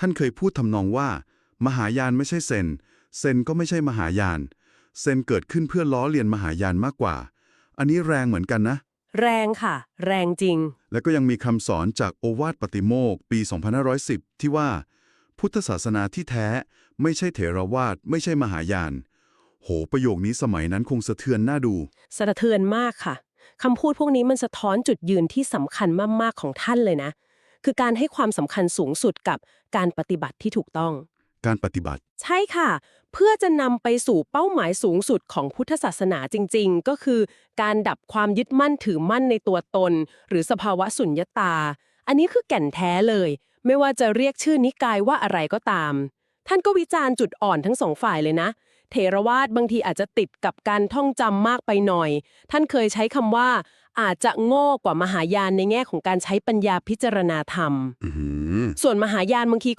ท่านเคยพูดทำนองว่า มหายานไม่ใช่เซน เซนก็ไม่ใช่มหายาน เซนเกิดขึ้นเพื่อล้อเลียนมหายานมากกว่า อันนี้แรงเหมือนกันนะ แรงค่ะ แรงจริง แล้วก็ยังมีคำสอนจากโอวาทปฏิโมกข์ปี 2510 ที่ว่า พุทธศาสนาที่แท้ ไม่ใช่เถรวาทไม่ใช่มหายาน โห ประโยคนี้สมัยนั้นคงสะเทือนน่าดูสะเทือนมากค่ะคำพูดพวกนี้มันสะท้อนจุดยืนที่สำคัญมากๆของท่านเลยนะ คือการให้ความสำคัญสูงสุดกับการปฏิบัติที่ถูกต้อง การปฏิบัติ ใช่ค่ะ เพื่อจะนำไปสู่เป้าหมายสูงสุดของพุทธศาสนาจริง ๆ ก็คือ การดับความยึดมั่นถือมั่นในตัวตน หรือสภาวะสุญญตา อันนี้คือแก่นแท้เลย ไม่ว่าจะเรียกชื่อนิกายว่าอะไรก็ตาม ท่านก็วิจารณ์จุดอ่อนทั้งสองฝ่ายเลยนะเถรวาทบางทีอาจจะติดกับการท่องจำมากไปหน่อย ท่านเคยใช้คำว่า อาจจะโง่กว่ามหายานในแง่ของการใช้ปัญญาพิจารณาธรรมอือหือส่วนมหายานบางทีก็